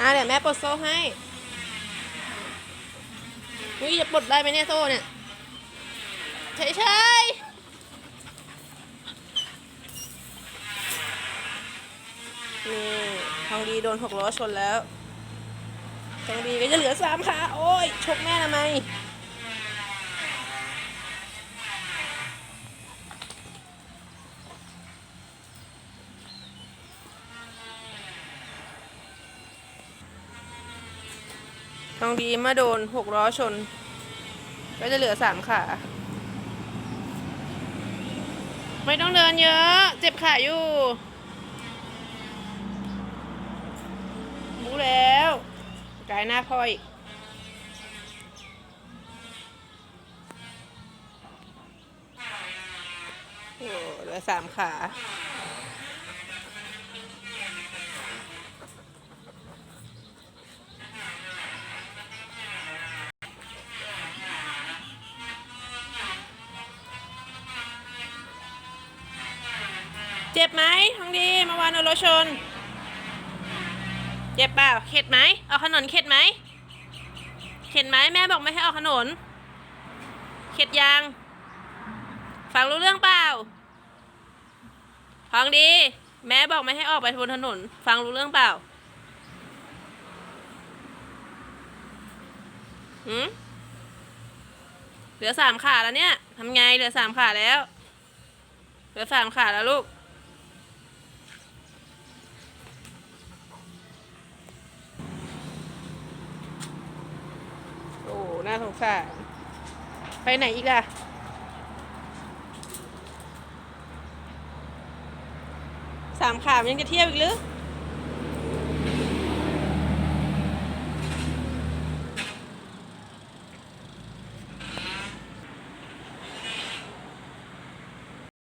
อะเดี๋ยวแม่ปลดโซ่ให้ อุ้ยจะปลดได้ไหมเนี่ยโซ่เนี่ยใช่ใช่นี่ทองดีโดนหกล้อชนแล้วทองดีก็จะเหลือสามขาโอ้ยชกแม่ทำไม ทองดีมาโดนหกล้อชน ก็จะเหลือสามขา ไม่ต้องเดินเยอะ เจ็บขาอยู่รู้แล้วกายหน้าพ่ออีกโอ้เหลือสามขา เจ็บไหมทองดีเมาวานโรถชน เจ็บเปล่าเข็ดไหมเอาขนนเข็ดไหมเข็ดไหมแม่บอกไม่ให้เอาขนน เข็ดยังฟังรู้เรื่องเปล่าทองดี แม่บอกไม่ให้ออกไปบนถนน ฟังรู้เรื่องเปล่าหืมเหลือสามขาแล้วเนี่ยทำไงเหลือสามขาแล้ว เหลือสามขาแล้วลูก น่าสงสารไปไหนอีกล่ะสามขามันยังจะเที่ยวอีกหรือ